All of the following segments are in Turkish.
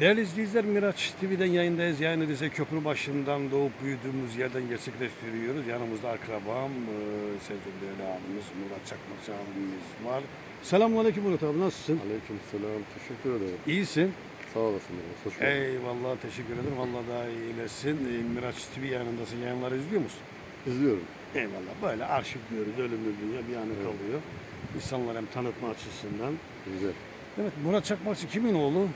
Değerli izleyiciler Miraç TV'den yayındayız. Yani Rize Köprü başından doğup büyüdüğümüz yerden gerçekleştiriyoruz. Yanımızda akrabam, e, sevgili abimiz Murat Çakmakçı abimiz var. Selamünaleyküm Murat abi nasılsın? Aleyküm selam. Teşekkür ederim. İyisin. Sağ olasın. Hoş bulduk. Eyvallah teşekkür ederim. Vallahi daha iyilesin. E, Miraç TV yayınındasın. Yayınları izliyor musun? İzliyorum. Eyvallah. Böyle arşiv diyoruz. Ölümlü dünya bir anı kalıyor. İnsanlar hem tanıtma açısından. Güzel. Evet Murat Çakmakçı kimin oğlu?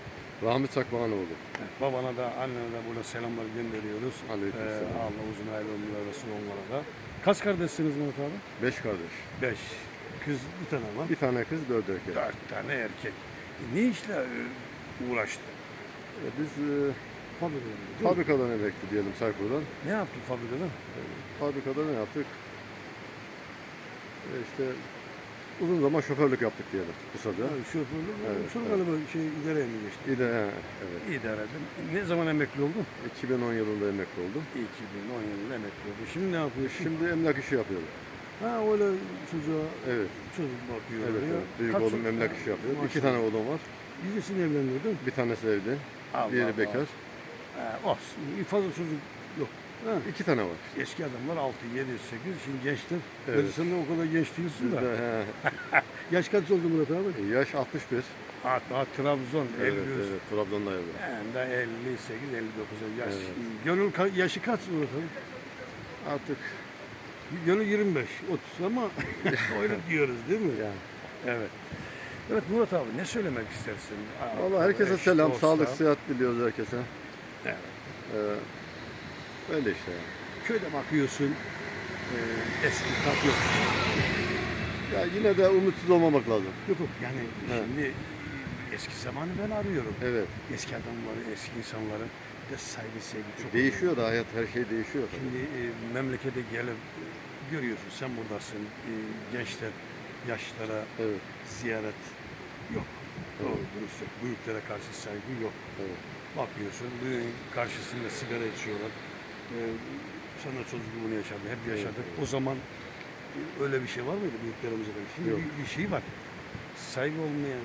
Rahmi Çakmağanoğlu. Evet, babana da annene de burada selamlar gönderiyoruz. Aleykümselam. Ee, Allah uzun hayırlı ömürler versin onlara da. Kaç kardeşsiniz Murat abi? Beş kardeş. Beş. Kız bir tane var. Bir tane kız, dört erkek. Dört tane erkek. E, ne işle e, uğraştı? E, biz e, Fabrikada. değil mi? fabrikadan emekli diyelim Çaykur'dan. Ne yaptın fabrikada? Fabrikada ne yaptık? E, işte uzun zaman şoförlük yaptık diyelim kısaca. Ha, şoförlük. Evet, Sonra evet. galiba şey idareye mi geçti? He, evet. İdare edin. Ne zaman emekli oldun? 2010 yılında emekli oldum. 2010 yılında emekli oldun. Şimdi ne yapıyorsun? Şimdi emlak işi yapıyorum. Ha öyle çocuğa Evet. çocuk bakıyor. Evet, oraya. evet. Büyük Kaç oğlum emlak işi yapıyor. İki Maşallah. tane oğlum var. Birisini evlendirdin. Bir tanesi evli. Allah Diğeri Allah. bekar. Ha, olsun. Fazla çocuk yok. Ha. İki tane var. Eski adamlar 6, 7, 8. Şimdi gençler. Evet. Sen de o kadar genç değilsin da. he, Yaş kaç oldu Murat abi? yaş 61. Ha, ha, Trabzon, Evet, 50. evet. Trabzon'da evli. Hem de 58, 59 yaş. Evet. Gönül ka- yaşı kaç Murat abi? Artık Gönül 25, 30 ama öyle diyoruz değil mi? yani. Evet. Evet Murat abi ne söylemek istersin? Valla herkese Eş, selam, dosta. sağlık, sıhhat diliyoruz herkese. Evet. Ee, öyle işte. Köyde bakıyorsun, e, eski tat yok. Ya yine de umutsuz olmamak lazım. Yok yok yani Evet. şimdi eski zamanı ben arıyorum. Evet. Eski adamları, eski insanların de saygı sevgi çok Değişiyor da hayat, her şey değişiyor. Şimdi e, memlekete gelip e, görüyorsun sen buradasın. E, gençler yaşlara Evet, ziyaret yok. Doğru dürüst yok. Büyüklere karşı saygı yok. evet. Bakıyorsun büyüğün karşısında sigara içiyorlar. E, sen de çocukluğunu yaşadın, hep yaşadık. evet. O zaman öyle bir şey var mıydı büyüklerimize? de? Şimdi Yok. bir, bir şey var. Saygı olmayan,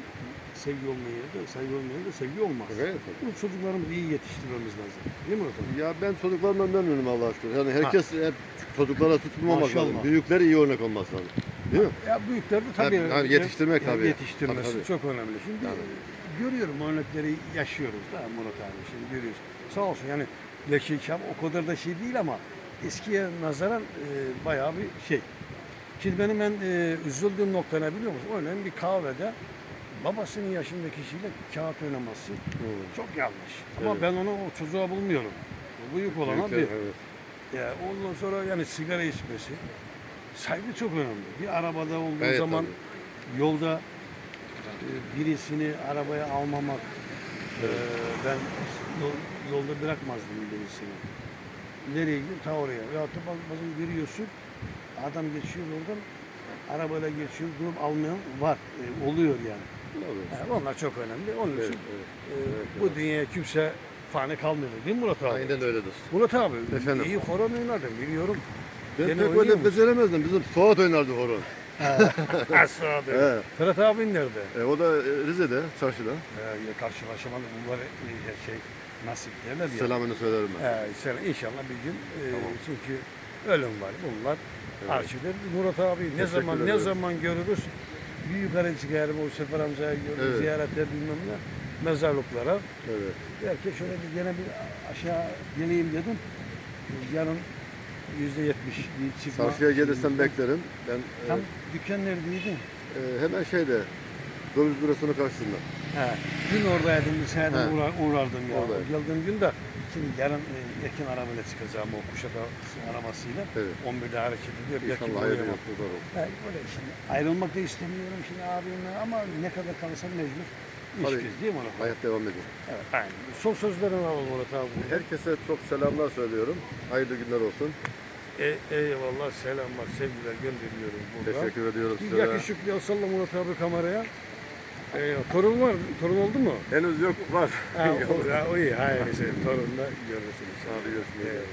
sevgi olmayan yerde, saygı olmayan da sevgi olmaz. Evet. Bu çocuklarımızı iyi yetiştirmemiz lazım. Değil mi hocam? Ya ben çocuklarımdan memnunum Allah'a şükür. Yani herkes hep çocuklara tutmamak Maşallah. lazım. Büyükleri iyi örnek olması lazım. Değil mi? Ya büyükler de tabii. Yani yetiştirmek tabii. Yetiştirmesi Tabii, tabii. çok önemli. Şimdi görüyorum örnekleri yaşıyoruz da Murat abi şimdi görüyoruz. Sağ olsun yani Yeşilçam o kadar da şey değil ama eskiye nazaran e, bayağı bir şey. Şimdi benim en e, üzüldüğüm nokta ne biliyor musun? Örneğin bir kahvede babasının yaşındaki kişiyle kağıt oynaması çok yanlış. Ama Evet. ben onu o çocuğa bulmuyorum. O büyük olana bir. evet. Ya ondan sonra yani sigara içmesi saygı çok önemli. Bir arabada olduğu Evet, zaman yolda e, birisini arabaya almamak e, ben yol- yolda bırakmazdım birisini. Nereye gidiyor? Ta oraya. Ya da baz- bazen görüyorsun adam geçiyor oradan arabayla geçiyor durup almayan var. E, oluyor yani. Yani onlar çok önemli. Onun Evet, için evet. e, Evet, bu dünyaya kimse fani kalmıyor. Değil mi Murat abi? Aynen öyle dostum. Murat abi Efendim? iyi horon oynardın biliyorum. Ben Gene pek öyle beceremezdim. Bizim Suat oynardı horon. Aşağıda. Evet. Ferhat abin nerede? E, o da e, Rize'de, çarşıda. Ee, karşılaşamadı bunlar e, şey nasip derler ya. Selamını söylerim ben. Ee, selam. İnşallah bir gün e, çünkü ölüm var bunlar. Arşivler. Murat abi ne Teşekkür zaman ne ederim. zaman görürüz? Bir yukarı çıkarım o Sefer amcaya görürüz Evet. ziyarete bilmem ne mezarlıklara. Evet. Belki şöyle bir gene bir aşağı geleyim dedim. Yarın yüzde yetmiş bir. Çarşıya gelirsen beklerim. Ben e, Tam dükkan neredeydi? e, hemen şeyde, döviz bürosunu karşısında. He. Dün oradaydım, bir sene He. uğrar, uğrardım ya. Oradayım. Geldiğim gün de şimdi yarın e, Ekin arabayla çıkacağım o Kuşadası arabasıyla. Evet. 11'de hareket ediyor. Belki İnşallah hayırlı yolculuklar olsun. He, böyle şimdi ayrılmak da istemiyorum şimdi abimle ama ne kadar kalırsam mecbur. İş Tabii. değil mi Murat abi? Hayat devam ediyor. Evet, aynen. Son sözlerini alalım Murat abi. Herkese çok selamlar söylüyorum. Hayırlı günler olsun. E, eyvallah, selamlar, sevgiler gönderiyorum burada. Teşekkür ediyorum Bir size. yakışıklı el salla Murat abi kameraya. E, torun var, torun oldu mu? Henüz yok var. Ha, o, o iyi, hayır, torunla görürsünüz. Hadi görüşmek üzere. Eyvallah.